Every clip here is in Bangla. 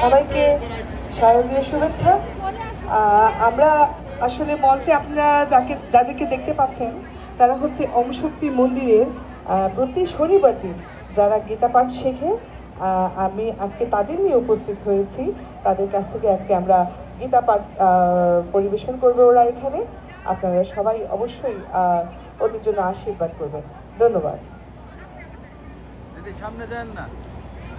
সবাইকে শারদীয় শুভেচ্ছা। আমরা আসলে মঞ্চে আপনারা যাকে যাদেরকে দেখতে পাচ্ছেন, তারা হচ্ছে অমশক্তি মন্দিরের প্রতি শনিবার দিন যারা গীতা পাঠ শেখে আমি আজকে তাদের নিয়ে উপস্থিত হয়েছি। তাদের কাছ থেকে আজকে আমরা গীতা পাঠ পরিবেশন করবে ওরা এখানে। আপনারা সবাই অবশ্যই ওদের জন্য আশীর্বাদ করবেন। ধন্যবাদ। সামনে যান না।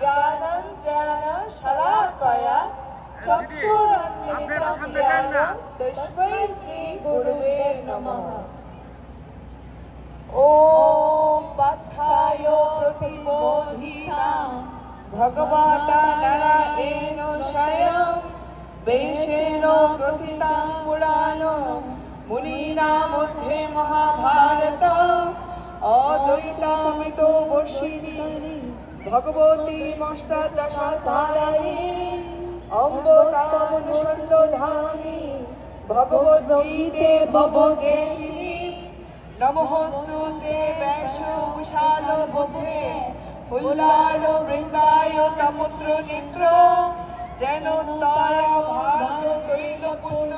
জ্ঞানঞ্জন শলাকয়া আপনারা সামনে যান না। তস্मै শ্রী গুরুবে নমঃ ওম পাঠায় প্রতিবোধিতা ভগবতা নারায়ণ স্বয়ং, বেশেন গ্রথিতাং অদ্বৈতামৃত বর্ষিণী, ভগবতী মষ্টাদশাধারায়ী অম্বতামনুসন্ত ধামী ভগবদ্গীতে ভবদেশিনী নমস্তুতে ব্যাস বিশাল বুদ্ধে ফুল্লার বৃন্দায় তপুত্র নেত্র যেন তারা ভারত দৈল পূর্ণ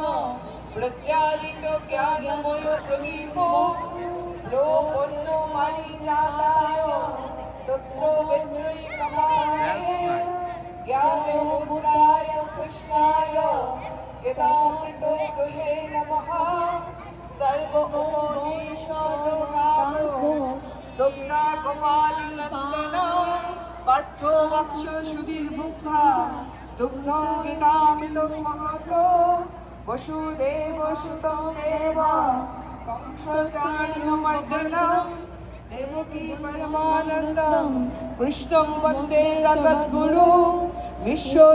তত্র বেন্দ্রই কমায় জ্ঞান মুদ্রায় কৃষ্ণায় গীতামৃত দুহে নমঃ সর্বোপনিষদগামো দুগ্না গোপাল নন্দন পার্থ বৎস সুধীর মুগ্ধা দুগ্ধং গীতামৃতং মহাত বসুদেব সুতং দেব কংসচারিণমর্দনম দেবকী